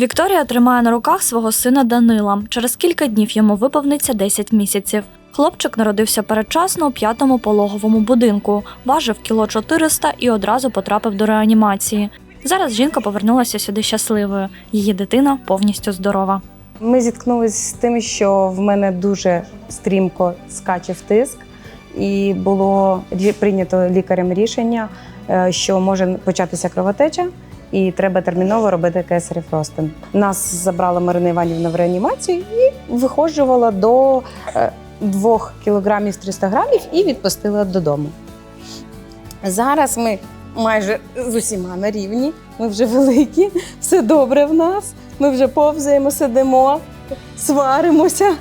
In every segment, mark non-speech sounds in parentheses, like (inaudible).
Вікторія тримає на руках свого сина Данила. Через кілька днів йому виповниться 10 місяців. Хлопчик народився передчасно у п'ятому пологовому будинку, важив кіло 400 і одразу потрапив до реанімації. Зараз жінка повернулася сюди щасливою. Її дитина повністю здорова. Ми зіткнулися з тим, що в мене дуже стрімко скаче тиск, і було прийнято лікарем рішення, е, що може початися кровотеча, і треба терміново робити кесарів розтин. Нас забрала Марина Іванівна в реанімацію і виходжувала до 2 кілограмів 300 грамів і відпустила додому. Зараз ми майже з усіма на рівні. Ми вже великі, все добре в нас. Ми вже повзаємо, сидимо, сваримося,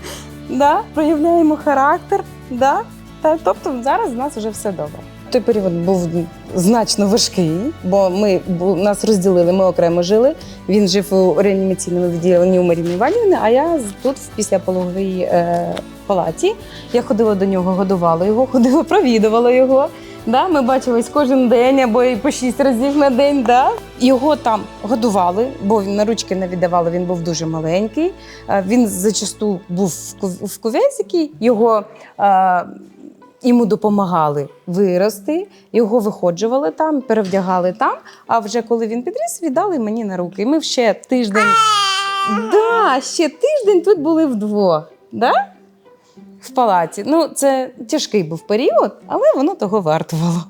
да? проявляємо характер. Да? Та, тобто зараз в нас вже все добре. Той період був значно важкий, бо ми нас розділили, ми окремо жили. Він жив у реанімаційному відділенні у Маріни Іванівни, а я тут в післяпологовій е, палаті. Я ходила до нього, годувала його, ходила, провідувала його. Да, ми бачились кожен день або і по шість разів на день. Да. Його там годували, бо він на ручки не віддавали, він був дуже маленький. Е, Він зачасту був в кув- його е, йому допомагали вирости, його виходжували там, перевдягали там. А вже коли він підріс, віддали мені на руки. І ми ще тиждень. Да, ще тиждень тут були вдвох. Да? в палаті. Ну, це тяжкий був період, але воно того вартувало.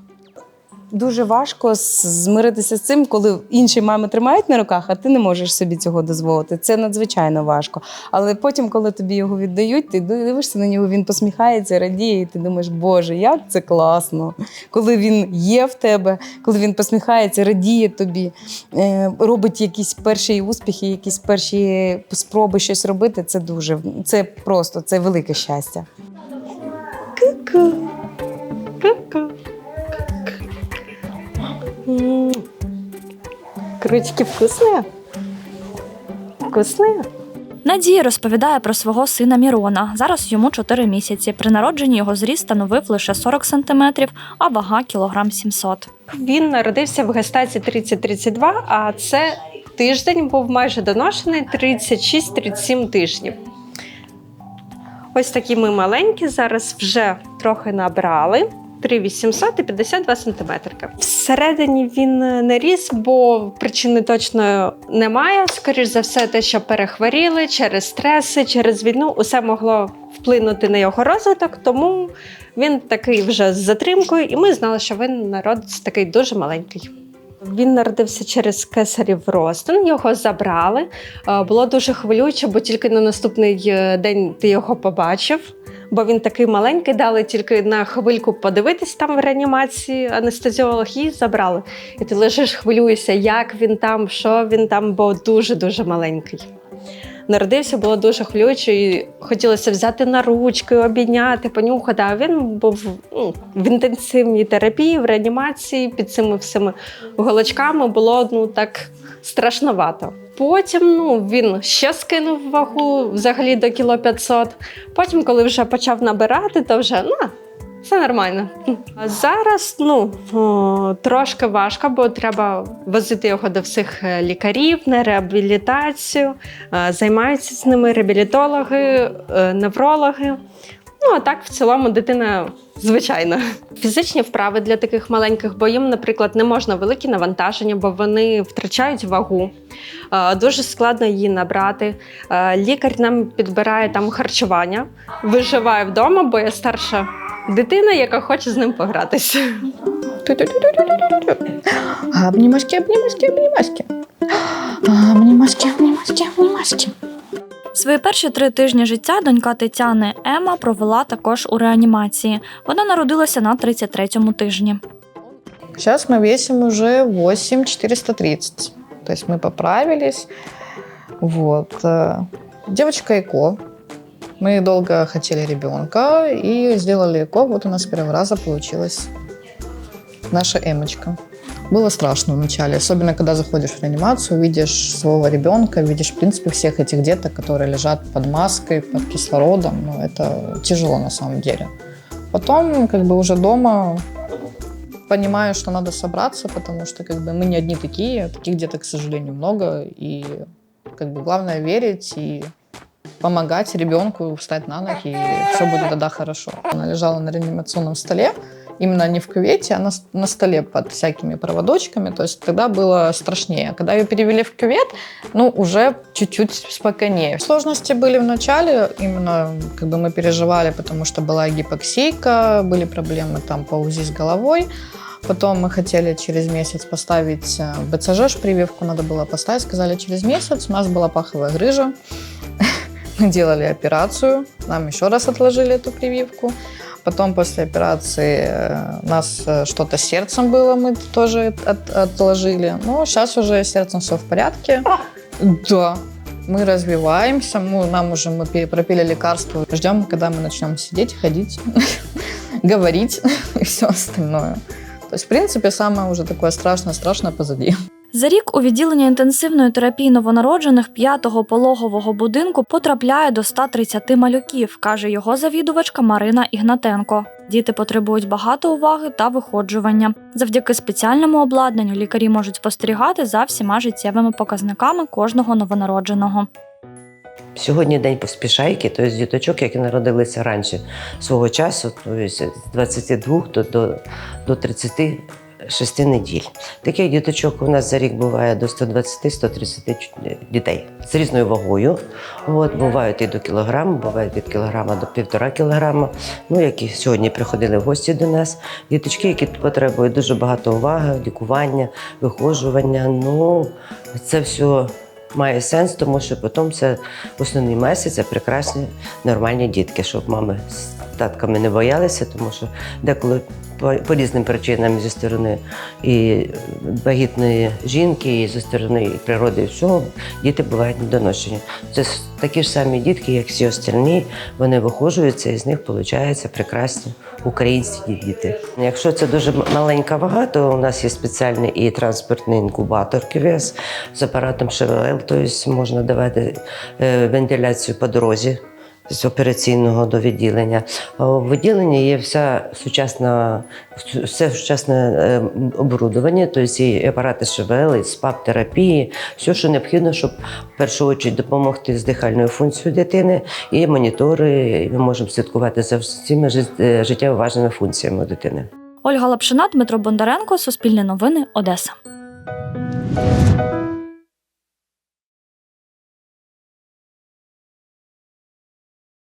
Дуже важко змиритися з цим, коли інші мами тримають на руках, а ти не можеш собі цього дозволити. Це надзвичайно важко. Але потім, коли тобі його віддають, ти дивишся на нього, він посміхається, радіє, і ти думаєш, Боже, як це класно. Коли він є в тебе, коли він посміхається, радіє тобі, е, робить якісь перші успіхи, якісь перші спроби щось робити, це дуже це просто це велике щастя. Ку-ку. М. Крючки вкусные? Вкусные? Надія розповідає про свого сина Мірона. Зараз йому 4 місяці. При народженні його зріст становив лише 40 сантиметрів, а вага кілограм 700. Він народився в гестації 30-32, а це тиждень був майже доношений 36-37 тижнів. Ось такі ми маленькі, зараз вже трохи набрали. 3800 і 52 сантиметрики. Всередині він не ріс, бо причини точно немає. Скоріш за все, те, що перехворіли через стреси, через війну, усе могло вплинути на його розвиток, тому він такий вже з затримкою, і ми знали, що він народиться такий дуже маленький. Він народився через кесарів розтин, його забрали. Е, Було дуже хвилююче, бо тільки на наступний е, день ти його побачив. Бо він такий маленький, дали тільки на хвильку подивитись там в реанімації, анестезіолог і забрали. І ти лежиш, хвилюєшся, як він там, що він там, бо дуже-дуже маленький. Народився, було дуже хвилююче, і хотілося взяти на ручки, обійняти, понюхати. А він був ну, в інтенсивній терапії, в реанімації під цими всіми голочками було ну так страшновато. Потім ну, він ще скинув вагу взагалі до кіло 500. Потім, коли вже почав набирати, то вже ну, все нормально. А зараз ну, трошки важко, бо треба возити його до всіх е, лікарів на реабілітацію. Е, Займаються з ними реабілітологи, е, неврологи. Ну, а так, в цілому, дитина звичайна. Фізичні вправи для таких маленьких, бо їм, наприклад, не можна великі навантаження, бо вони втрачають вагу. Дуже складно її набрати. Лікар нам підбирає там харчування, виживає вдома, бо я старша дитина, яка хоче з ним погратися. Обнимашки, обнимашки, обнимашки. Обнимашки, обнимашки, обнимашки. Свої перші три тижні життя донька Тетяни Ема провела також у реанімації. Вона народилася на 33-му тижні. Сейчас мы весим уже 8430. То есть мы поправились. Вот. Э, Девочка ЭКО. Мы долго хотели ребенка и сделали ЭКО. Вот у нас первого раза получилась наша Эмочка. Было страшно вначале, особенно когда заходишь в реанимацию, видишь своего ребенка, видишь, в принципе, всех этих деток, которые лежат под маской, под кислородом. Ну, это тяжело на самом деле. Потом, как бы уже дома, понимаю, что надо собраться, потому что как бы мы не одни такие, таких деток, к сожалению, много, и Как бы главное верить и помогать ребенку встать на ноги, и все будет тогда хорошо. Она лежала на реанимационном столе, именно не в кювете, а на, на столе под всякими проводочками, то есть тогда было страшнее. Когда ее перевели в кювет, ну, уже чуть-чуть спокойнее. Сложности были в начале, именно как бы мы переживали, потому что была гипоксийка, были проблемы там по УЗИ с головой, Потом мы хотели через месяц поставить э, БЦЖ, прививку надо было поставить, сказали через месяц. У нас была паховая грыжа. Мы (laughs) делали операцию, нам еще раз отложили эту прививку. Потом после операции э, у нас э, что-то с сердцем было, мы тоже от- отложили. Но сейчас уже с сердцем все в порядке. Да, мы развиваемся, мы, нам уже мы пропили лекарства. Ждем, когда мы начнем сидеть, ходить, (laughs) говорить (laughs) и все остальное. То есть, в принципе, самое уже такое страшное-страшное позади. За рік у відділення інтенсивної терапії новонароджених п'ятого пологового будинку потрапляє до 130 малюків, каже його завідувачка Марина Ігнатенко. Діти потребують багато уваги та виходжування. Завдяки спеціальному обладнанню лікарі можуть спостерігати за всіма життєвими показниками кожного новонародженого. Сьогодні день поспішайки, то тобто діточок, які народилися раніше свого часу, тобто з 22 до, до 30 Шести неділь. Таких діточок у нас за рік буває до 120-130 дітей з різною вагою. От, Бувають і до кілограма, бувають від кілограма до півтора кілограма. Ну, які сьогодні приходили в гості до нас. Діточки, які потребують дуже багато уваги, лікування, вихожування. Ну це все. Має сенс, тому що потім це основний месяць це прекрасні нормальні дітки, щоб мами з татками не боялися, тому що деколи по, по різним причинам зі сторони і вагітної жінки, і зі сторони і природи, і всього діти бувають недоношені. Це такі ж самі дітки, як всі остальні, вони вихожуються, і з них виходять прекрасні українські діти. Якщо це дуже маленька вага, то у нас є спеціальний і транспортний інкубатор КВС з апаратом ШВЛ, тобто можна давати е, вентиляцію по дорозі. З операційного до відділення. В відділенні є вся сучасна, все сучасне е, оборудовання, тобто і апарати ШВЛ, і СПАП-терапії, все, що необхідно, щоб в першу чергу допомогти з дихальною функцією дитини, і монітори, і ми можемо слідкувати за всіма е, життєво важливими функціями дитини. Ольга Лапшина, Дмитро Бондаренко, Суспільне новини, Одеса.